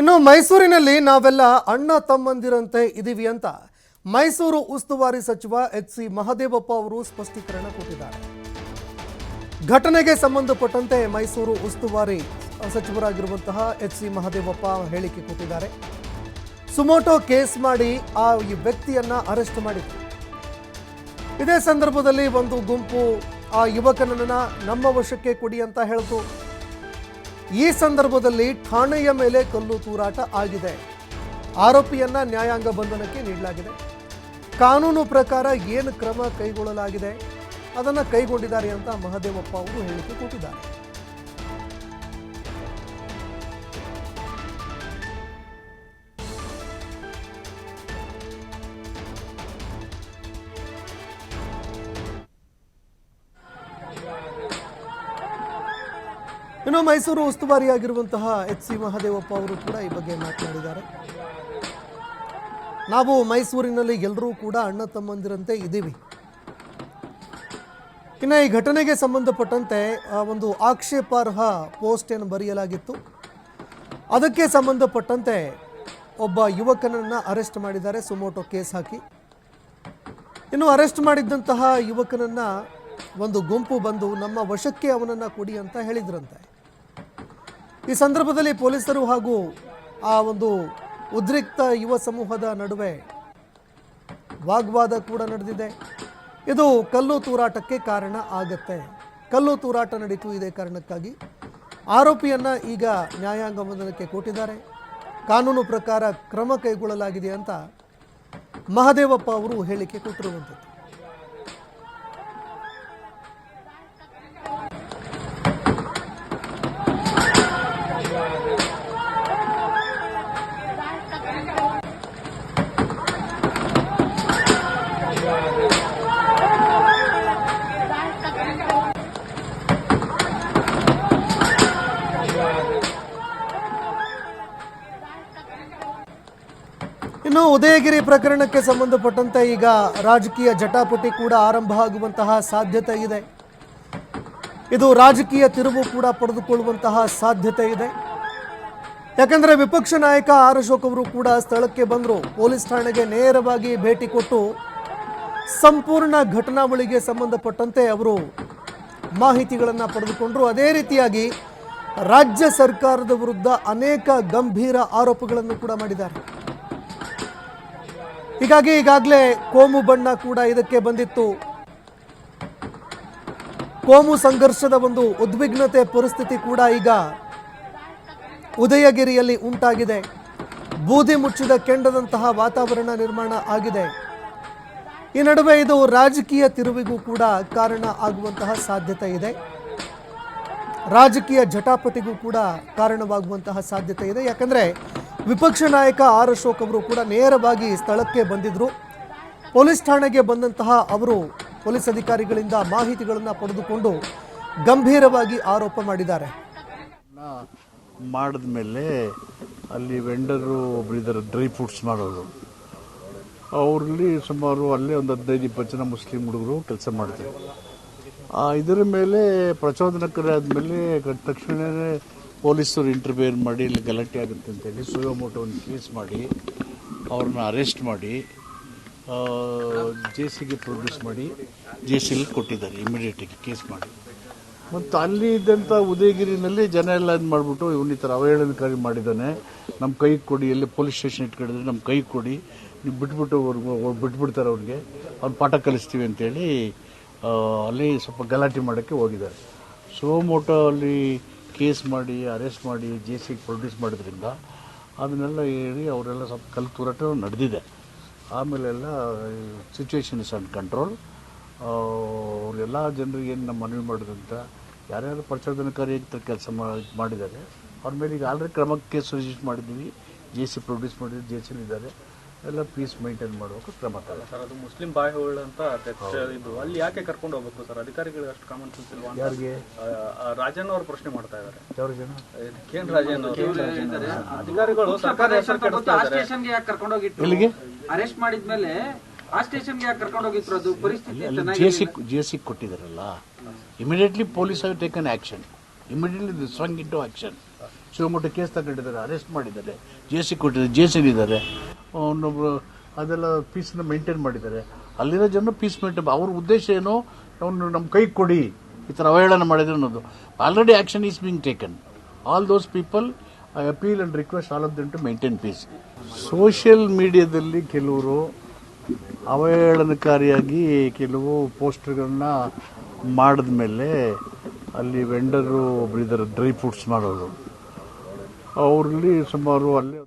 ಇನ್ನು ಮೈಸೂರಿನಲ್ಲಿ ನಾವೆಲ್ಲ ಅಣ್ಣ ತಮ್ಮಂದಿರಂತೆ ಇದ್ದೀವಿ ಅಂತ ಮೈಸೂರು ಉಸ್ತುವಾರಿ ಸಚಿವ ಎಚ್ ಸಿ ಮಹದೇವಪ್ಪ ಅವರು ಸ್ಪಷ್ಟೀಕರಣ ಕೊಟ್ಟಿದ್ದಾರೆ. ಘಟನೆಗೆ ಸಂಬಂಧಪಟ್ಟಂತೆ ಮೈಸೂರು ಉಸ್ತುವಾರಿ ಸಚಿವರಾಗಿರುವಂತಹ ಎಚ್ ಸಿ ಮಹದೇವಪ್ಪ ಹೇಳಿಕೆ ಕೊಟ್ಟಿದ್ದಾರೆ. ಸುಮೋಟೋ ಕೇಸ್ ಮಾಡಿ ಆ ಈ ವ್ಯಕ್ತಿಯನ್ನ ಅರೆಸ್ಟ್ ಮಾಡಿದ್ರು. ಇದೇ ಸಂದರ್ಭದಲ್ಲಿ ಒಂದು ಗುಂಪು ಆ ಯುವಕನನ್ನ ನಮ್ಮ ವಶಕ್ಕೆ ಕೊಡಿ ಅಂತ ಹೇಳಿತು. ಈ ಸಂದರ್ಭದಲ್ಲಿ ಠಾಣೆಯ ಮೇಲೆ ಕಲ್ಲು ತೂರಾಟ ಆಗಿದೆ. ಆರೋಪಿಯನ್ನ ನ್ಯಾಯಾಂಗ ಬಂಧನಕ್ಕೆ ನೀಡಲಾಗಿದೆ. ಕಾನೂನು ಪ್ರಕಾರ ಏನು ಕ್ರಮ ಕೈಗೊಳ್ಳಲಾಗಿದೆ? ಅದನ್ನು ಕೈಗೊಂಡಿದ್ದಾರೆ ಅಂತ ಮಹದೇವಪ್ಪ ಅವರು ಹೇಳಿಕೆ ಕೊಟ್ಟಿದ್ದಾರೆ. ಇನ್ನು ಮೈಸೂರು ಉಸ್ತುವಾರಿಯಾಗಿರುವಂತಹ ಎಚ್ ಸಿ ಮಹಾದೇವಪ್ಪ ಅವರು ಕೂಡ ಈ ಬಗ್ಗೆ ಮಾತನಾಡಿದ್ದಾರೆ. ನಾವು ಮೈಸೂರಿನಲ್ಲಿ ಎಲ್ಲರೂ ಕೂಡ ಅಣ್ಣ ತಮ್ಮಂದಿರಂತೆ ಇದ್ದೀವಿ. ಇನ್ನು ಈ ಘಟನೆಗೆ ಸಂಬಂಧಪಟ್ಟಂತೆ ಒಂದು ಆಕ್ಷೇಪಾರ್ಹ ಪೋಸ್ಟ್ ಏನು ಬರೆಯಲಾಗಿತ್ತು. ಅದಕ್ಕೆ ಸಂಬಂಧಪಟ್ಟಂತೆ ಒಬ್ಬ ಯುವಕನನ್ನು ಅರೆಸ್ಟ್ ಮಾಡಿದ್ದಾರೆ, ಸುಮೋಟೋ ಕೇಸ್ ಹಾಕಿ. ಇನ್ನು ಅರೆಸ್ಟ್ ಮಾಡಿದ್ದಂತಹ ಯುವಕನನ್ನು ಒಂದು ಗುಂಪು ಬಂದು ನಮ್ಮ ವಶಕ್ಕೆ ಅವನನ್ನು ಕೊಡಿ ಅಂತ ಹೇಳಿದ್ರಂತೆ. ಈ ಸಂದರ್ಭದಲ್ಲಿ ಪೊಲೀಸರು ಹಾಗೂ ಆ ಒಂದು ಉದ್ರಿಕ್ತ ಯುವ ಸಮೂಹದ ನಡುವೆ ವಾಗ್ವಾದ ಕೂಡ ನಡೆದಿದೆ. ಇದು ಕಲ್ಲು ತೂರಾಟಕ್ಕೆ ಕಾರಣ ಆಗತ್ತೆ. ಕಲ್ಲು ತೂರಾಟ ನಡೀತು ಇದೇ ಕಾರಣಕ್ಕಾಗಿ. ಆರೋಪಿಯನ್ನು ಈಗ ನ್ಯಾಯಾಂಗ ಬಂಧನಕ್ಕೆ ಕೊಟ್ಟಿದ್ದಾರೆ. ಕಾನೂನು ಪ್ರಕಾರ ಕ್ರಮ ಕೈಗೊಳ್ಳಲಾಗಿದೆ ಅಂತ ಮಹದೇವಪ್ಪ ಅವರು ಹೇಳಿಕೆ ಕೊಟ್ಟಿರುವಂಥದ್ದು ಇನ್ನು ಉದಯಗಿರಿ ಪ್ರಕರಣಕ್ಕೆ ಸಂಬಂಧಪಟ್ಟಂತೆ ಈಗ ರಾಜಕೀಯ ಜಟಾಪಟಿ ಕೂಡ ಆರಂಭ ಆಗುವಂತಹ ಸಾಧ್ಯತೆ ಇದೆ. ಇದು ರಾಜಕೀಯ ತಿರುವು ಕೂಡ ಪಡೆದುಕೊಳ್ಳುವಂತಹ ಸಾಧ್ಯತೆ ಇದೆ. ಯಾಕಂದರೆ ವಿಪಕ್ಷ ನಾಯಕ ಆರ್ ಅಶೋಕ್ ಅವರು ಕೂಡ ಸ್ಥಳಕ್ಕೆ ಬಂದರು. ಪೊಲೀಸ್ ಠಾಣೆಗೆ ನೇರವಾಗಿ ಭೇಟಿ ಕೊಟ್ಟು ಸಂಪೂರ್ಣ ಘಟನಾವಳಿಗೆ ಸಂಬಂಧಪಟ್ಟಂತೆ ಅವರು ಮಾಹಿತಿಗಳನ್ನು ಪಡೆದುಕೊಂಡರು. ಅದೇ ರೀತಿಯಾಗಿ ರಾಜ್ಯ ಸರ್ಕಾರದ ವಿರುದ್ಧ ಅನೇಕ ಗಂಭೀರ ಆರೋಪಗಳನ್ನು ಕೂಡ ಮಾಡಿದ್ದಾರೆ. ಹೀಗಾಗಿ ಈಗಾಗಲೇ ಕೋಮು ಬಣ್ಣ ಕೂಡ ಇದಕ್ಕೆ ಬಂದಿತ್ತು. ಕೋಮು ಸಂಘರ್ಷದ ಒಂದು ಉದ್ವಿಗ್ನತೆ ಪರಿಸ್ಥಿತಿ ಕೂಡ ಈಗ ಉದಯಗಿರಿಯಲ್ಲಿ ಉಂಟಾಗಿದೆ. ಬೂದಿ ಮುಚ್ಚಿದ ಕೆಂಡದಂತಹ ವಾತಾವರಣ ನಿರ್ಮಾಣ ಆಗಿದೆ. ಈ ನಡುವೆ ಇದು ರಾಜಕೀಯ ತಿರುವಿಗೂ ಕೂಡ ಕಾರಣ ಆಗುವಂತಹ ಸಾಧ್ಯತೆ ಇದೆ. ರಾಜಕೀಯ ಜಟಾಪಟಿಗೂ ಕೂಡ ಕಾರಣವಾಗುವಂತಹ ಸಾಧ್ಯತೆ ಇದೆ. ಯಾಕಂದ್ರೆ ವಿಪಕ್ಷ ನಾಯಕ ಆರ್ ಅಶೋಕ್ ಅವರು ಕೂಡ ನೇರವಾಗಿ ಸ್ಥಳಕ್ಕೆ ಬಂದಿದ್ದರು ಪೊಲೀಸ್ ಠಾಣೆಗೆ ಬಂದಂತಹ ಅವರು ಪೊಲೀಸ್ ಅಧಿಕಾರಿಗಳಿಂದ ಮಾಹಿತಿಗಳನ್ನು ಪಡೆದುಕೊಂಡು ಗಂಭೀರವಾಗಿ ಆರೋಪ ಮಾಡಿದ್ದಾರೆ. ಮಾಡಿದ ಮೇಲೆ ಅಲ್ಲಿ ವೆಂಡರು ಒಬ್ಬರಿದ್ದಾರೆ ಡ್ರೈ ಫ್ರೂಟ್ಸ್ ಮಾಡೋರು. ಅವರಲ್ಲಿ ಸುಮಾರು ಅಲ್ಲೇ ಒಂದು ಹದಿನೈದು, ಇಪ್ಪತ್ತು ಜನ ಮುಸ್ಲಿಂ ಹುಡುಗರು ಕೆಲಸ ಮಾಡ್ತಾರೆ. ಇದರ ಮೇಲೆ ಪ್ರಚೋದನಕಾರಿ ಆದಮೇಲೆ ತಕ್ಷಣವೇ ಪೊಲೀಸರು ಇಂಟರ್ವ್ಯೂರ್ ಮಾಡಿ, ಇಲ್ಲಿ ಗಲಾಟೆ ಆಗುತ್ತೆ ಅಂತೇಳಿ ಸುಯೋಮೋಟೋ ಒಂದು ಕೇಸ್ ಮಾಡಿ, ಅವ್ರನ್ನ ಅರೆಸ್ಟ್ ಮಾಡಿ ಜೆ ಸಿಗೆ ಪ್ರೊಡ್ಯೂಸ್ ಮಾಡಿ ಜೆ ಸಿಲಿ ಕೊಟ್ಟಿದ್ದಾರೆ ಇಮಿಡಿಯೇಟಾಗಿ ಕೇಸ್ ಮಾಡಿ. ಮತ್ತು ಅಲ್ಲಿ ಇದ್ದಂಥ ಉದಯಗಿರಿನಲ್ಲಿ ಜನ ಎಲ್ಲ ಇದು ಮಾಡಿಬಿಟ್ಟು ಇವನ್ನ ಈ ಥರ ಅವಹೇಳನಕಾರಿ ಮಾಡಿದ್ದಾನೆ. ನಮ್ಮ ಕೈ ಕೊಡಿ, ಎಲ್ಲಿ ಪೊಲೀಸ್ ಸ್ಟೇಷನ್ ಇಟ್ಕೊಂಡಿದ್ರೆ ನಮ್ಮ ಕೈ ಕೊಡಿ, ನೀವು ಬಿಟ್ಬಿಟ್ಟು ಅವ್ರಿಗೆ ಅವ್ರು ಬಿಟ್ಬಿಡ್ತಾರೆ ಅವ್ರಿಗೆ. ಅವ್ರು ಪಾಠ ಕಲಿಸ್ತೀವಿ ಅಂತೇಳಿ ಅಲ್ಲಿ ಸ್ವಲ್ಪ ಗಲಾಟೆ ಮಾಡೋಕ್ಕೆ ಹೋಗಿದ್ದಾರೆ. ಸೋಮೋಟೋ ಅಲ್ಲಿ ಕೇಸ್ ಮಾಡಿ, ಅರೆಸ್ಟ್ ಮಾಡಿ ಜೆ ಸಿ ಪ್ರೊಡ್ಯೂಸ್ ಮಾಡೋದ್ರಿಂದ ಅದನ್ನೆಲ್ಲ ಹೇಳಿ ಅವರೆಲ್ಲ ಸ್ವಲ್ಪ ಕಲ್ ತೂರಾಟ ನಡೆದಿದೆ. ಆಮೇಲೆಲ್ಲ ಸಿಚುವೇಶನ್ ಇಸ್ ಅಂಡ್ ಕಂಟ್ರೋಲ್ ಅವರೆಲ್ಲ ಜನರಿಗೆ ಏನು ನಮ್ಮ ಮನವಿ ಮಾಡೋದಂತ, ಯಾರ್ಯಾರು ಪ್ರಚೋದನಕಾರಿ ಕೆಲಸ ಮಾಡಿದ್ದಾರೆ, ಅವ್ರ ಮೇಲೆ ಈಗ ಆಲ್ರೆಡಿ ಕ್ರಮಕ್ಕೆ ಕೇಸ್ ಮಾಡಿದ್ದೀವಿ. ಜೆ ಸಿ ಪ್ರೊಡ್ಯೂಸ್ ಮಾಡಿದ್ರು ಜೆ ಸಿಲಿ ಇದ್ದಾರೆ ಎಲ್ಲ ಪೀಸ್ ಮೈಂಟೈನ್ ಮಾಡಬೇಕು ಕ್ರಮ ತಗೊಳ್ಳಿ. ಸರ್ ಅದು ಮುಸ್ಲಿಂ ಬಾಯಿಗಳು ಅಂತ ಇದು ಅಲ್ಲಿ ಯಾಕೆ ಕರ್ಕೊಂಡು ಹೋಗ್ಬೇಕು ಸರ್? ಅಧಿಕಾರಿಗಳಿಗೆ ಅಷ್ಟು ಕಾಮನ್ ಸೆನ್ಸ್ ಇಲ್ವಾ ಯಾರಿಗೆ? ರಾಜನ್ ಅವರು ಪ್ರಶ್ನೆ ಮಾಡ್ತಾ ಇದ್ದಾರೆ. ಯಾರು ಜನ? ಕೇನ್ ರಾಜನ್ ಅವರು. ಅಧಿಕಾರಿಗಳು ಸರ್ಕಾರಿ ಹೆಸರು ಕೆಡಿಸ್ತಾ ಆ ಇದ್ದಾರೆ. ಸ್ಟೇಷನ್ಗೆ ಯಾಕೆ ಕರ್ಕೊಂಡು ಹೋಗಿತ್ತು ಇಲ್ಲಿಗೆ ಅರೆಸ್ಟ್ ಮಾಡಿದ್ಮೇಲೆ ಆ ಸ್ಟೇಷನ್ಗೆ ಯಾಕೆ ಕರ್ಕೊಂಡು ಹೋಗಿದ್ರು? ಅದು ಪರಿಸ್ಥಿತಿ J C J C ಕೊಟ್ಟಿದ್ದಾರಲ್ಲ. Immediately police have taken action immediately swung into action Shivamogga case ತಗೊಂಡಿದ್ದಾರೆ ಅರೆಸ್ಟ್ ಮಾಡಿದ್ದಾರೆ. ಜೆ ಸಿ ಕೊಟ್ಟಿದ್ದಾರೆ ಜೆ ಸಿ ಅವನೊಬ್ರು ಅದೆಲ್ಲ ಪೀಸನ್ನ ಮೇಂಟೈನ್ ಮಾಡಿದ್ದಾರೆ. ಅಲ್ಲಿರೋ ಜನ ಪೀಸ್ ಮೇಂಟೈನ್ ಅವ್ರ ಉದ್ದೇಶ ಏನು? ಅವನು ನಮ್ಮ ಕೈ ಕೊಡಿ. ಈ ಥರ ಅವಹೇಳನ ಮಾಡಿದ್ರೆ ಅನ್ನೋದು. Already action is being taken all those people I appeal and request all of them to maintain peace social ಮೀಡಿಯಾದಲ್ಲಿ ಕೆಲವರು ಅವಹೇಳನಕಾರಿಯಾಗಿ ಕೆಲವು ಪೋಸ್ಟರ್ಗಳನ್ನ ಮಾಡಿದ್ಮೇಲೆ ಅಲ್ಲಿ ವೆಂಡರು ಒಬ್ಬರಿದ್ದಾರೆ ಡ್ರೈ ಫ್ರೂಟ್ಸ್ ಮಾಡೋರು. ಅವರಲ್ಲಿ ಸುಮಾರು ಅಲ್ಲಿ